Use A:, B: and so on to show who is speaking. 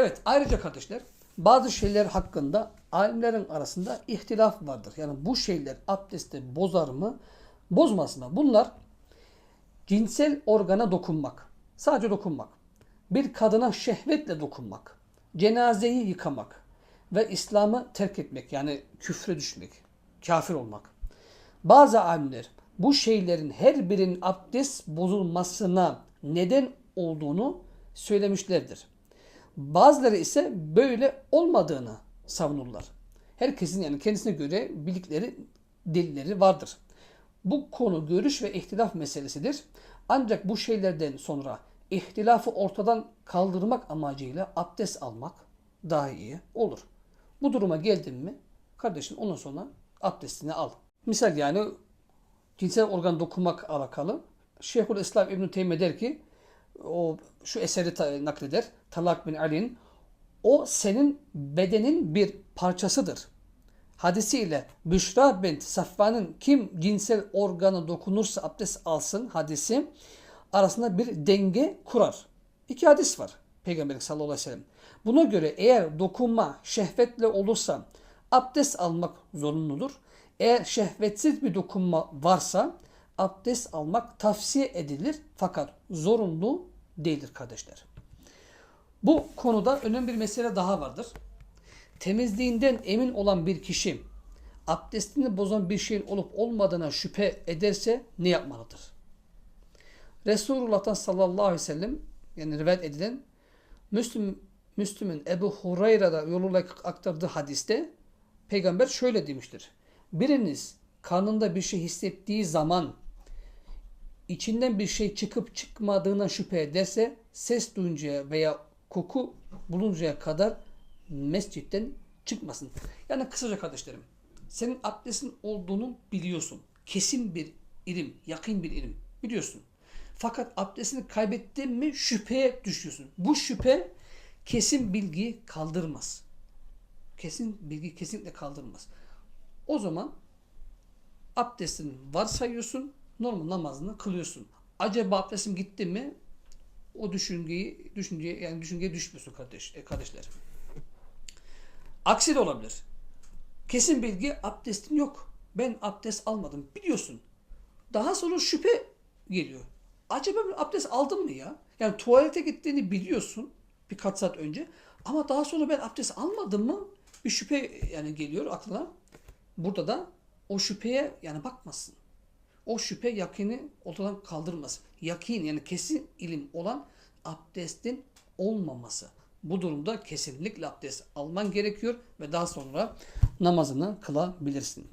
A: Evet ayrıca kardeşler bazı şeyler hakkında alimlerin arasında ihtilaf vardır. Yani bu şeyler abdesti bozar mı bozmaz mı? Bunlar cinsel organa dokunmak. Sadece dokunmak. Bir kadına şehvetle dokunmak. Cenazeyi yıkamak. Ve İslam'ı terk etmek. Yani küfre düşmek. Kafir olmak. Bazı alimler bu şeylerin her birinin abdest bozulmasına neden olduğunu söylemişlerdir. Bazıları ise böyle olmadığını savunurlar. Herkesin yani kendisine göre bildikleri delilleri vardır. Bu konu görüş ve ihtilaf meselesidir. Ancak bu şeylerden sonra ihtilafı ortadan kaldırmak amacıyla abdest almak daha iyi olur. Bu duruma geldin mi kardeşin ondan sonra abdestini al. Misal yani cinsel organ dokunmak alakalı. Şeyhül İslam İbn Teymiye der ki o şu eseri nakleder. Talak bin Ali'nin o senin bedenin bir parçasıdır. Hadisiyle Büşra bint Safvan'ın kim cinsel organı dokunursa abdest alsın hadisi arasında bir denge kurar. İki hadis var Peygamber sallallahu aleyhi ve sellem. Buna göre eğer dokunma şehvetle olursa abdest almak zorunludur. Eğer şehvetsiz bir dokunma varsa abdest almak tavsiye edilir fakat zorunlu değildir kardeşler. Bu konuda önemli bir mesele daha vardır. Temizliğinden emin olan bir kişi abdestini bozan bir şeyin olup olmadığına şüphe ederse ne yapmalıdır? Resulullah'tan sallallahu aleyhi ve sellem yani rivayet edilen Müslüm, Müslüm'ün Ebu Hureyre'de yoluyla aktardığı hadiste peygamber şöyle demiştir. Biriniz karnında bir şey hissettiği zaman içinden bir şey çıkıp çıkmadığına şüphe ederse ses duyuncaya veya koku buluncaya kadar mescitten çıkmasın. Yani kısaca kardeşlerim senin abdestin olduğunu biliyorsun. Kesin bir ilim, yakın bir ilim biliyorsun. Fakat abdestini kaybettin mi şüpheye düşüyorsun. Bu şüphe kesin bilgiyi kaldırmaz. Kesin bilgi kesinlikle kaldırmaz. O zaman abdestini varsayıyorsun, normal namazını kılıyorsun. Acaba abdestim gitti mi? O düşünceyi, düşünceye yani düşünceye düşmüyorsun kardeş, e, kardeşler. Aksi de olabilir. Kesin bilgi abdestin yok. Ben abdest almadım. Biliyorsun. Daha sonra şüphe geliyor. Acaba ben abdest aldım mı ya? Yani tuvalete gittiğini biliyorsun birkaç saat önce. Ama daha sonra ben abdest almadım mı? Bir şüphe yani geliyor aklına. Burada da o şüpheye yani bakmasın. O şüphe yakini ortadan kaldırmaz. Yakin yani kesin ilim olan abdestin olmaması. Bu durumda kesinlikle abdest alman gerekiyor ve daha sonra namazını kılabilirsin.